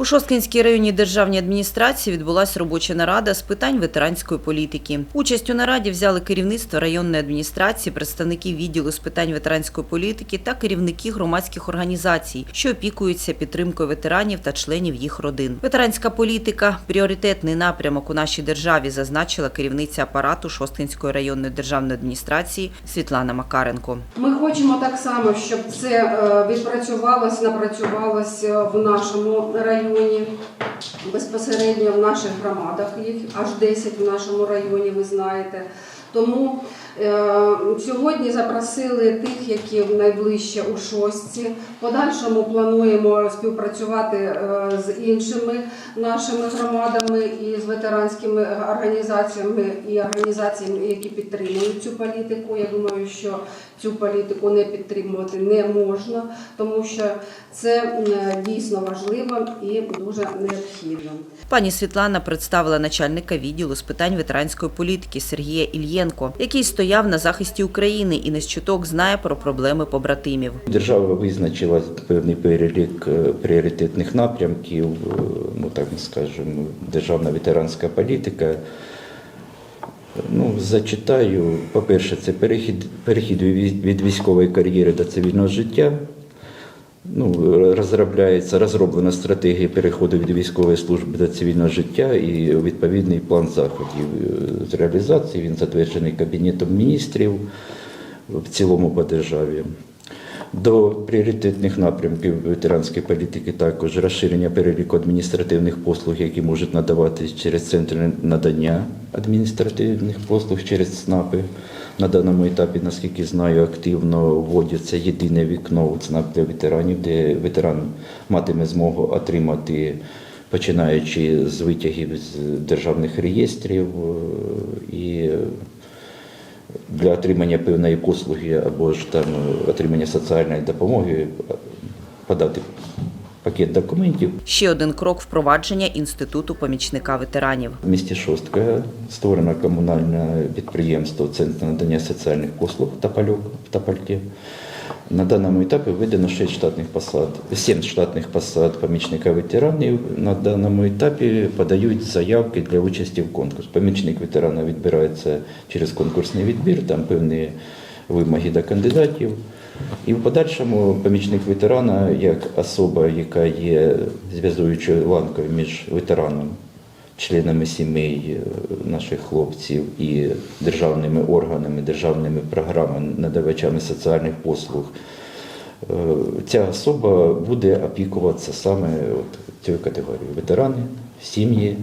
У Шосткинській районній державній адміністрації відбулася робоча нарада з питань ветеранської політики. Участь у нараді взяли керівництво районної адміністрації, представники відділу з питань ветеранської політики та керівники громадських організацій, що опікуються підтримкою ветеранів та членів їх родин. Ветеранська політика пріоритетний напрямок у нашій державі, зазначила керівниця апарату Шосткинської районної державної адміністрації Світлана Макаренко. Ми хочемо так само, щоб це е, відпрацювалось, напрацювалось е, в нашому районі, безпосередньо в наших громадах. Їх аж 10 в нашому районі, ви знаєте. Тому сьогодні запросили тих, які найближче у шостці. Подальшому плануємо співпрацювати е, з іншими нашими громадами і з ветеранськими організаціями і організаціями, які підтримують цю політику. Я думаю, що цю політику не підтримувати не можна, тому що це е, дійсно важливо і дуже необхідно. Пані Світлана представила начальника відділу з питань ветеранської політики Сергія Ільєнко, який стояв на захисті України і не з чуток знає про проблеми побратимів. Держава визначила певний перелік е, пріоритетних напрямків, е, ну так скажемо, державна ветеранська політика. Ну, зачитаю. По-перше, це перехід, перехід від військової кар'єри до цивільного життя. Ну, розробляється, розроблена стратегія переходу від військової служби до цивільного життя і відповідний план заходів е, з реалізації. Він затверджений Кабінетом міністрів в цілому по державі. До пріоритетних напрямків ветеранської політики також розширення переліку адміністративних послуг, які можуть надаватись через центри надання адміністративних послуг через СНАПи. На даному етапі, наскільки знаю, активно вводяться єдине вікно у ЦНАП для ветеранів, де ветеран матиме змогу отримати, починаючи з витягів з державних реєстрів е, і для отримання певної послуги або ж там отримання соціальної допомоги подати пакет документів. Ще один крок впровадження інституту помічника ветеранів. В місті Шостка створено комунальне підприємство Центр надання соціальних послуг Топольок в Топольці. На даному етапі введено 6 штатних посад, 7 штатних посад помічника ветеранів. На даному етапі подають заявки для участі в конкурс. Помічник ветерана відбирається через конкурсний відбір, там певні вимоги до кандидатів. І в подальшому помічник ветерана, як особа, яка є зв'язуючою ланкою між ветераном, членами сімей е, наших хлопців і державними органами, державними програмами, надавачами соціальних послуг, е, ця особа буде опікуватися саме от цією категорією ветерани, сім'ї.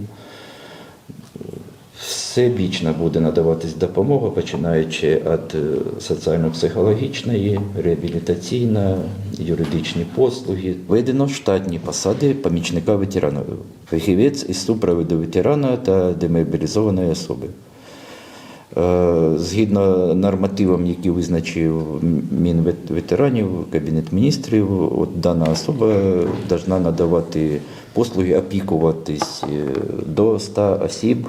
Всебічно буде надаватись допомога, починаючи від е, соціально-психологічної, реабілітаційної, юридичні послуги. Введено штатні посади помічника ветерана, фахівець із супроводу ветерана та демобілізованої особи. Е, Згідно нормативам, які визначив Мінветеранів, Кабінет міністрів, от дана особа повинна надавати послуги, опікуватись е, до 100 осіб,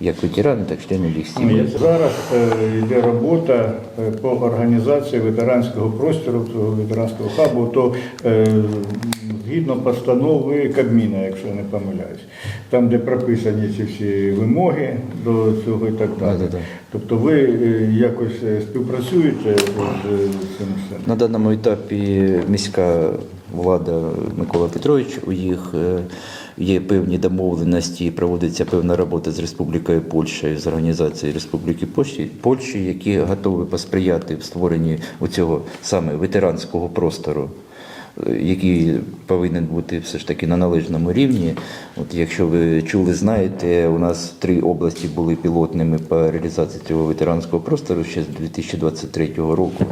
як ветерани, так і членів їх сім'ї. Зараз е, йде робота е, по організації ветеранського простору, ветеранського хабу, то е, згідно постанови Кабміна, якщо я не помиляюсь, там, де прописані ці всі вимоги до цього і так далі. Да-да-да. Тобто ви якось співпрацюєте з цим? На даному етапі міська влада Микола Петрович, у їх є певні домовленості, проводиться певна робота з Республікою Польща, з організацією Республіки Польщі, Польщі, які готові посприяти в створенні цього саме ветеранського простору. е, Який повинен бути все ж таки на належному рівні. От якщо ви чули, знаєте, у нас три області були пілотними по реалізації цього ветеранського простору ще з 2023 року.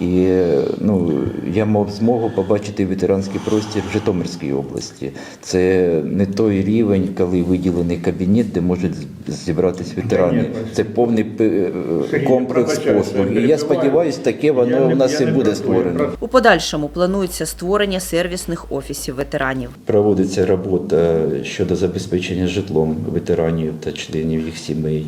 І е, ну, я мав змогу побачити ветеранський простір в Житомирській області. Це не той рівень, коли виділений кабінет, де можуть зібратись ветерани. Це повний е, Сергій, комплекс послуг. І я сподіваюся, таке воно у нас і буде створено. У подальшому планується створення сервісних офісів ветеранів. Проводиться робота щодо забезпечення житлом ветеранів та членів їх сімей.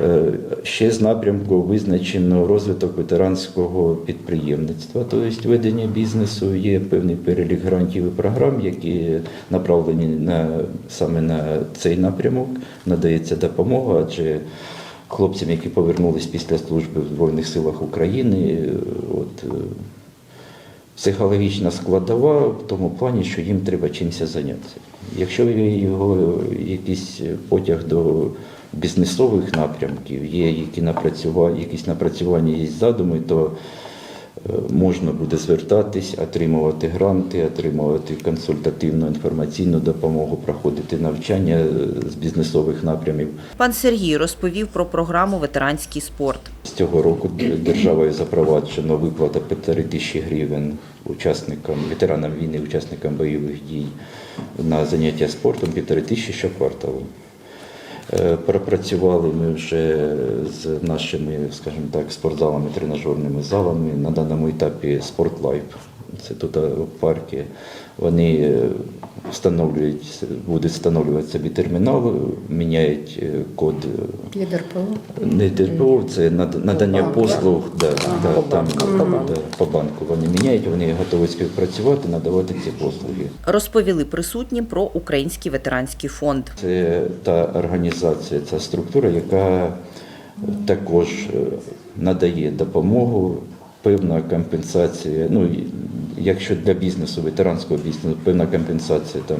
Е, Ще з напрямку визначено розвиток ветеранського підприємництва, тобто ведення бізнесу. Є певний перелік грантів і програм, які направлені на саме на цей напрямок. Надається допомога, адже хлопцям, які повернулись після служби в Збройних силах України, от е, психологічна складова в тому плані, що їм треба чимось зайнятися. Якщо його якийсь потяг до бізнесових напрямків, є які напрацювання, якісь напрацювання є задуми, то е, можна буде звертатись, отримувати гранти, отримувати консультативну інформаційну допомогу, проходити навчання е, з бізнесових напрямів. Пан Сергій розповів про програму Ветеранський спорт. З цього року державою запроваджено виплата 5 тисячі гривень учасникам, ветеранам війни, учасникам бойових дій на заняття спортом півтори тисячі щокварталу. Е, Пропрацювали ми вже з нашими, скажімо так, спортзалами, тренажерними залами на даному етапі Спортлайф. Це тут парки. в парку. Вони е, встановлюють, будуть встановлювати собі термінал, міняють е, код е, Лідер ПО. не ДРПО, це над- надання банку, послуг да, да, по там, да, по банку. Вони міняють, вони готові співпрацювати, надавати ці послуги. Розповіли присутнім про Український ветеранський фонд. Це та організація, ця структура, яка також е, надає допомогу, певна компенсація. Ну, якщо для бізнесу, ветеранського бізнесу, певна компенсація там.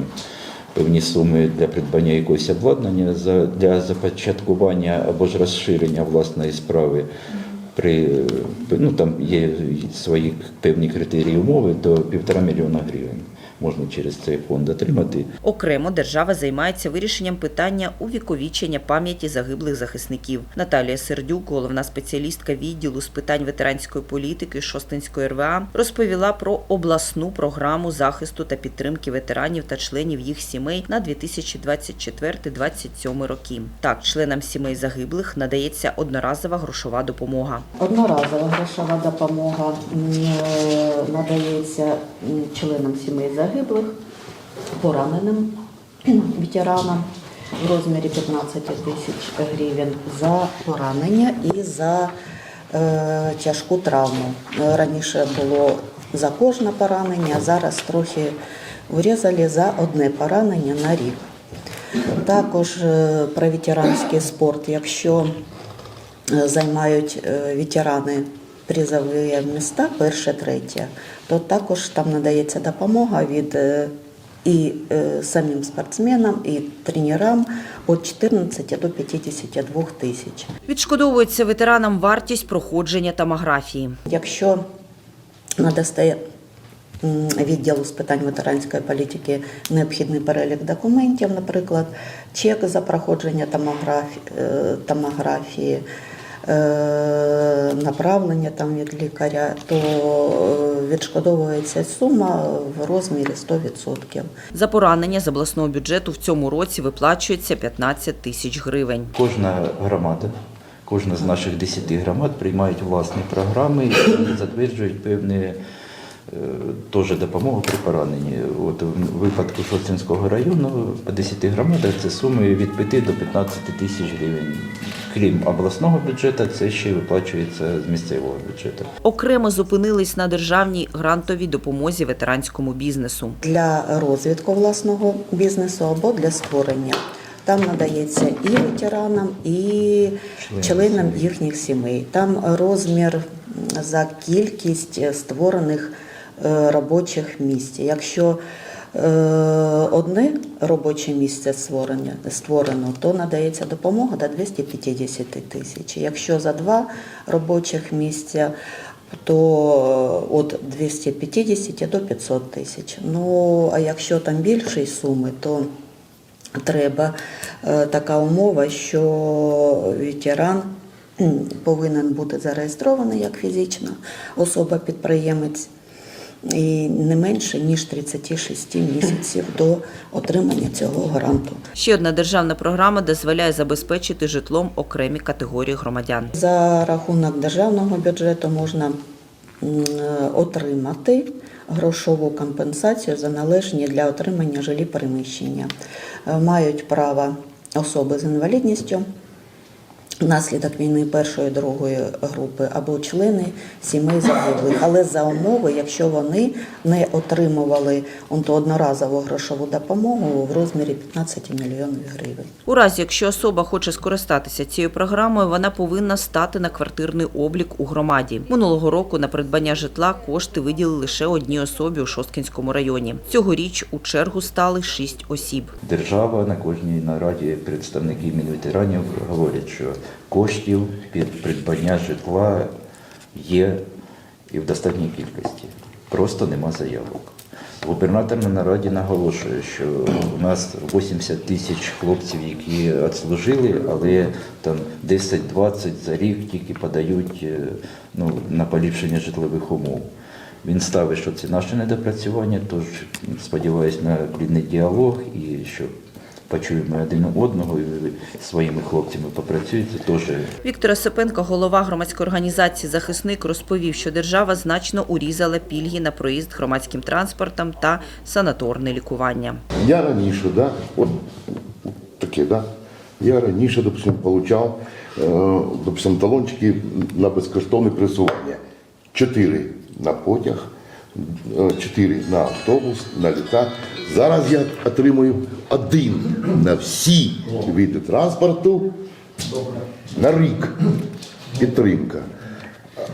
Певні суми для придбання якогось обладнання для започаткування або ж розширення власної справи. При ну там є свої певні критерії умови до півтора мільйона гривень можна через цей фонд отримати. Окремо держава займається вирішенням питання увіковічення пам'яті загиблих захисників. Наталія Сердюк, головна спеціалістка відділу з питань ветеранської політики Шостинської РВА, розповіла про обласну програму захисту та підтримки ветеранів та членів їх сімей на 2024-2027 роки. Так, членам сімей загиблих надається одноразова грошова допомога. Одноразова грошова допомога е, надається членам сімей загиблих, пораненим ветеранам в розмірі 15 тисяч гривень за поранення і за е, тяжку травму. Е, Раніше було за кожне поранення, зараз трохи врізали за одне поранення на рік. Також е, про ветеранський спорт, якщо е, займають ветерани призові міста, перше, третє, то також там надається допомога від е, і е, самим спортсменам, і тренерам від 14 до 52 тисяч. Відшкодовується ветеранам вартість проходження томографії. Якщо надасте відділу з питань ветеранської політики необхідний перелік документів, наприклад, чек за проходження томографії, томографії е, направлення там від лікаря, то е, відшкодовується сума в розмірі 100%. За поранення з обласного бюджету в цьому році виплачується 15 тисяч гривень. Кожна громада, кожна з наших 10 громад приймають власні програми і затверджують певні е, теж допомогу при пораненні. От в випадку Шостинського району по 10 громадах це суми від 5 до 15 тисяч гривень. Крім обласного бюджету, це ще виплачується з місцевого бюджету. Окремо зупинились на державній грантовій допомозі ветеранському бізнесу. для розвитку власного бізнесу або для створення. Там надається і ветеранам, і Членам членам їхніх сімей. Там розмір за кількість е, створених е, робочих місць. Якщо е, одне робоче місце створено, то надається допомога до 250 тисяч. Якщо за два робочих місця, то від 250 до 500 тисяч. Ну, а якщо там більші суми, то треба е, така умова, що ветеран повинен бути зареєстрований як фізична особа-підприємець і не менше ніж 36 місяців до отримання цього гранту. Ще одна державна програма дозволяє забезпечити житлом окремі категорії громадян. За рахунок державного бюджету можна отримати грошову компенсацію за належні для отримання жилі переміщення. Е, Мають право особи з інвалідністю, Внаслідок війни першої другої групи або члени сімей загиблих, але за умови, якщо вони не отримували он одноразову грошову допомогу в розмірі 15 мільйонів гривень. У разі, якщо особа хоче скористатися цією програмою, вона повинна стати на квартирний облік у громаді. Минулого року на придбання житла кошти виділили лише одній особі у Шосткінському районі. Цьогоріч у чергу стали шість осіб. Держава на кожній нараді представники мінветеранів говорять, що коштів під придбання житла є і в достатній кількості. Просто нема заявок. Губернатор на нараді наголошує, що у нас 80 тисяч хлопців, які відслужили, але там 10-20 за рік тільки подають е, ну, на поліпшення житлових умов. Він ставить, що це наше недопрацювання, тож сподіваюся на плідний діалог і що почуємо один одного і своїми хлопцями попрацюєте теж. Віктор Осипенко, голова громадської організації Захисник, розповів, що держава значно урізала пільги на проїзд громадським транспортом та санаторне лікування. Я раніше, да, от таке, да, я раніше, допустим, получав, е, допустим, талончики на безкоштовне пересування. Чотири на потяг, е, чотири на автобус, на літак. Зараз я отримую один на всі види транспорту на рік. Підтримка.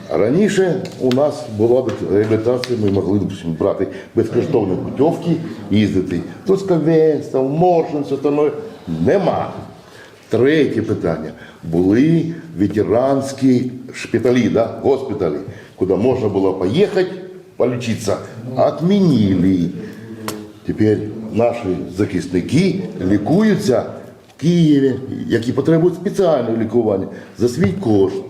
Раніше у нас була реабілітація, ми могли брати безкоштовні путівки, їздити. Трускавець, там, Моршин, все остальное. Нема. Третє питання. Були ветеранські шпиталі, да, госпіталі, куди можна було поїхати, полечитися. Отмінили. Тепер наші захисники лікуються в Києві, які потребують спеціального лікування за свій кошт,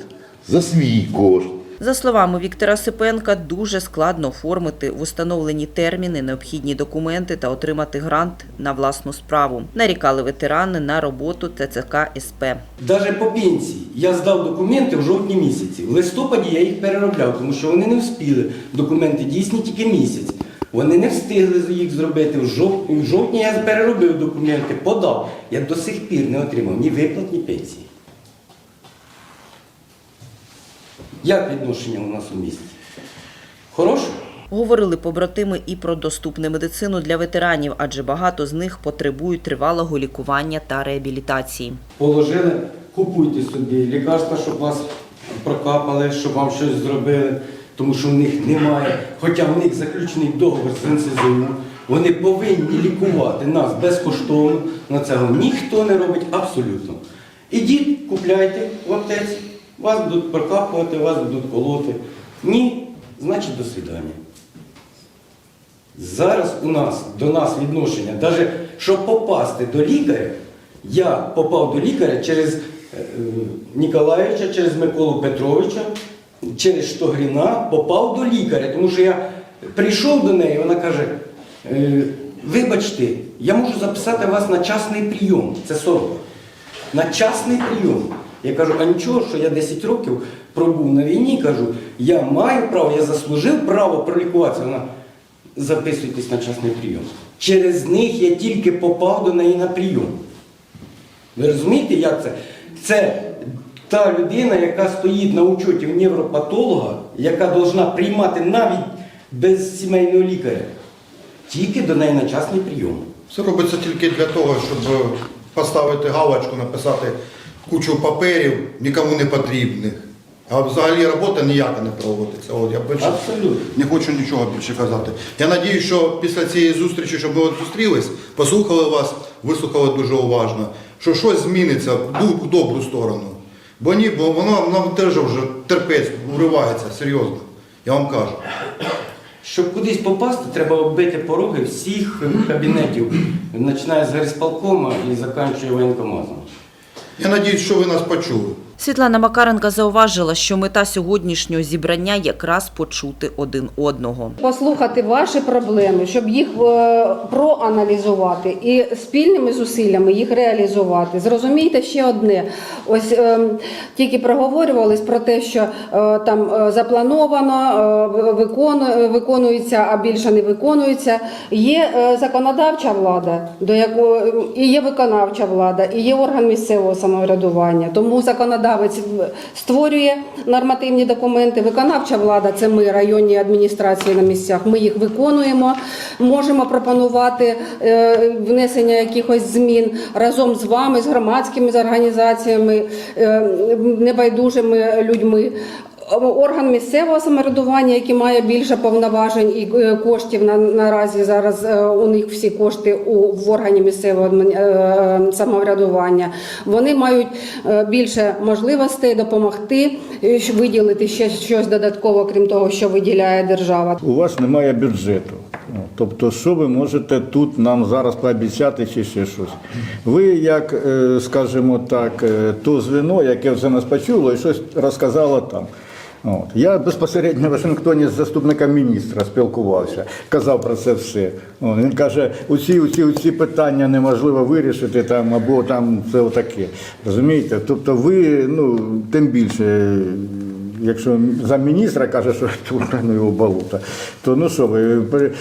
за свій кошт. За словами Віктора Сипенка, дуже складно оформити в установлені терміни необхідні документи та отримати грант на власну справу. Нарікали ветерани на роботу ТЦК СП. Даже по пенсії я здав документи в жовтні місяці. В листопаді я їх переробляв, тому що вони не встигли. Документи дійсні тільки місяць. Вони не встигли їх зробити. В жовтні, я переробив документи, подав. Я до сих пір не отримав ні виплат, ні пенсії. Як відношення у нас у місті? Хороше? Говорили побратими і про доступну медицину для ветеранів, адже багато з них потребують тривалого лікування та реабілітації. Положили, купуйте собі лікарства, щоб вас прокапали, щоб вам щось зробили, тому що в них немає. Хоча в них заключений договір з НСЗУ. Вони повинні лікувати нас безкоштовно. На цього ніхто не робить абсолютно. Ідіть, купляйте в аптеці, вас будуть прокапувати, вас будуть колоти. Ні, значить до свидання. Зараз у нас до нас відношення, навіть щоб попасти до лікаря, я попав до лікаря через е, Ніколаєвича, через Миколу Петровича, через Штогріна, попав до лікаря, тому що я прийшов до неї, вона каже, «Е, вибачте, я можу записати вас на частний прийом, це 40. На частний прийом. Я кажу, а нічого, що я 10 років пробув на війні, кажу, я маю право, я заслужив право пролікуватися. Вона записуйтесь на частний прийом. Через них я тільки попав до неї на прийом. Ви розумієте, як це? Це та людина, яка стоїть на учоті в невропатолога, яка повинна приймати навіть без сімейного лікаря. Тільки до неї на частний прийом. Це робиться тільки для того, щоб поставити галочку, написати кучу паперів, нікому не потрібних. А взагалі робота ніяка не проводиться. От я більше Абсолютно. не хочу нічого більше казати. Я надію, що після цієї зустрічі, щоб ми от зустрілись, послухали вас, вислухали дуже уважно, що щось зміниться в добру сторону. Бо ні, бо воно нам теж вже терпець уривається, серйозно. Я вам кажу. Щоб кудись попасти, треба оббити пороги всіх кабінетів, починає з горисполкома і закінчує воєнкоматом. Я надіюсь, що ви нас почули. Світлана Макаренка зауважила, що мета сьогоднішнього зібрання якраз почути один одного. Послухати ваші проблеми, щоб їх е, проаналізувати і спільними зусиллями їх реалізувати. Зрозумійте ще одне: ось е, тільки проговорювались про те, що е, там заплановано, виконується, а більше не виконується. Є законодавча влада, до якої і є виконавча влада, і є орган місцевого самоврядування. Тому законодавець створює нормативні документи. Виконавча влада це ми, районні адміністрації на місцях. Ми їх виконуємо. Можемо пропонувати е, внесення якихось змін разом з вами, з громадськими організаціями, е, небайдужими людьми. Орган місцевого самоврядування, який має більше повноважень і е, коштів на наразі зараз е, у них всі кошти у в органі місцевого е, самоврядування. Вони мають більше можливостей допомогти виділити ще щось додатково, крім того, що виділяє держава. У вас немає бюджету. Ну, Тобто, що ви можете тут нам зараз пообіцяти чи ще щось? Ви, як, скажімо так, то звіно, яке все нас почуло і щось розказало там. От. Я безпосередньо в Вашингтоні з заступником міністра спілкувався, казав про це все. От. Він каже, усі, усі, усі питання неможливо вирішити там, або там це отаке. Розумієте? Тобто ви, ну, тим більше. Якщо замміністра каже, що ну, його болото, то ну що ви при-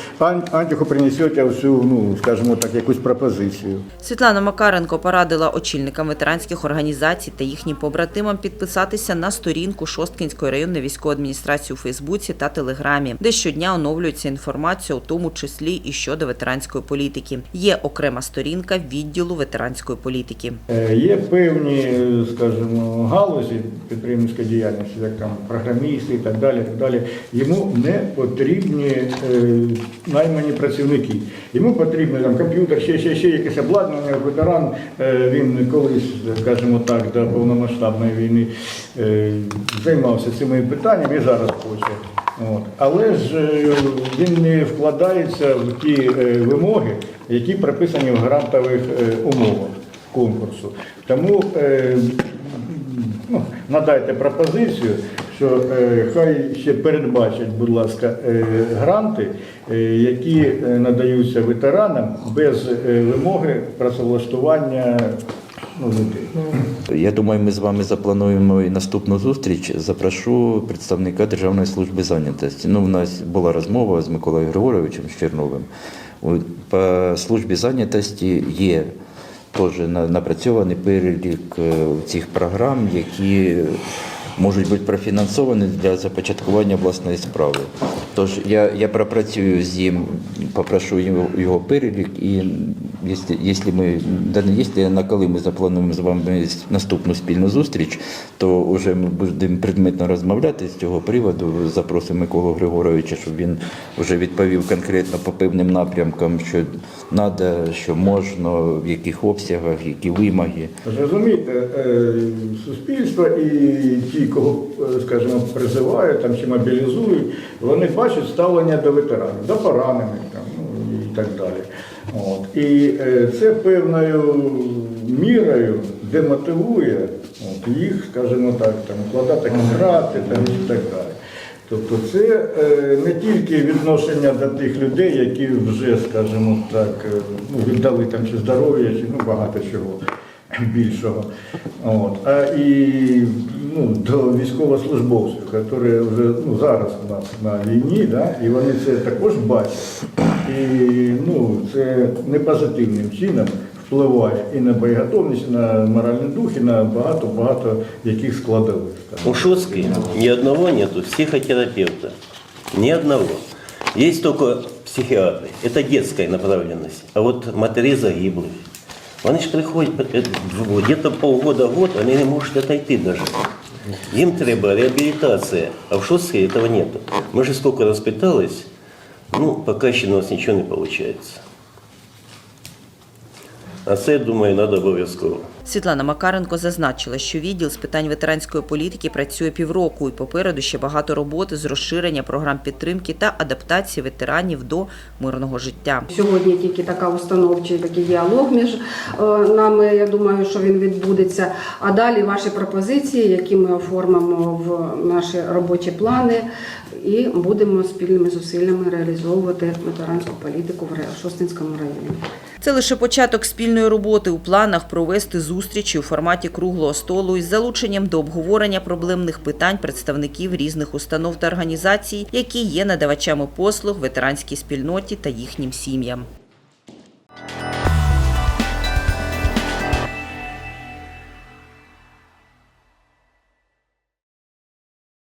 принесете всю, ну скажімо так, якусь пропозицію. Світлана Макаренко порадила очільникам ветеранських організацій та їхнім побратимам підписатися на сторінку Шосткінської районної військової адміністрації у Фейсбуці та Телеграмі, де щодня оновлюється інформація, у тому числі і щодо ветеранської політики. Є окрема сторінка відділу ветеранської політики. Е, Є певні, скажімо, галузі підприємницької діяльності, як там програмісти і так далі. Так далі. Йому не потрібні е, наймані працівники. Йому потрібен там комп'ютер, ще, ще, ще якесь обладнання. Ветеран е, він колись, скажімо так, до повномасштабної війни е, займався цими питаннями і зараз хоче. От. Але ж е, він не вкладається в ті е, вимоги, які прописані в грантових е, умовах конкурсу. Тому ну, надайте пропозицію, що е, хай ще передбачать, будь ласка, е, гранти, е, які е, надаються ветеранам без е, вимоги працевлаштування ну. Я думаю, ми з вами заплануємо і наступну зустріч. Запрошу представника Державної служби зайнятості. Ну, у нас була розмова з Миколою Григоровичем Черновим. По службі зайнятості є теж на- напрацьований перелік е, цих програм, які можуть бути профінансовані для започаткування власної справи. Тож я, я пропрацюю з ним, попрошу його, його перелік, і якщо, якщо ми да не якщо, на коли ми заплануємо з вами наступну спільну зустріч, то вже ми будемо предметно розмовляти з цього приводу. Запросимо Миколу Григоровича, щоб він вже відповів конкретно по певним напрямкам, що треба, що можна, в яких обсягах, які вимоги. Розумієте, е, суспільство і ті, кого, е, скажімо, призивають там, чи мобілізують, вони бачать ставлення до ветеранів, до поранених там, ну, і так далі. От. І е, це певною мірою демотивує от, їх, скажімо так, там, вкладати контракти там, і так далі. Тобто це е, не тільки відношення до тих людей, які вже, скажімо так, е, ну, віддали там чи здоров'я, чи ну, багато чого більшого. От. А і ну, до військовослужбовців, які вже ну, зараз у нас на війні, да, і вони це також бачать. І ну, це не позитивним чином впливає і на боєготовність, і на моральний дух, і на багато-багато яких складових. У Шотской ни одного нету психотерапевта. Ни одного. Есть только психиатры. Это детская направленность. А вот матери загиблых. Вони ж приходять е, где-то полгода-год, вони не можуть отойти даже. Їм треба реабілітація, а в Шотской этого нету. Мы же сколько раз пытались, ну, пока еще у нас ничего не получается. А це, думаю, треба обов'язково. Світлана Макаренко зазначила, що відділ з питань ветеранської політики працює півроку і попереду ще багато роботи з розширення програм підтримки та адаптації ветеранів до мирного життя. Сьогодні тільки така установчий такий діалог між е, нами. Я думаю, що він відбудеться. А далі ваші пропозиції, які ми оформимо в наші робочі плани, і будемо спільними зусиллями реалізовувати ветеранську політику в Шостинському районі. Це лише початок спільної роботи у планах провести зустрічі у форматі круглого столу із залученням до обговорення проблемних питань представників різних установ та організацій, які є надавачами послуг ветеранській спільноті та їхнім сім'ям.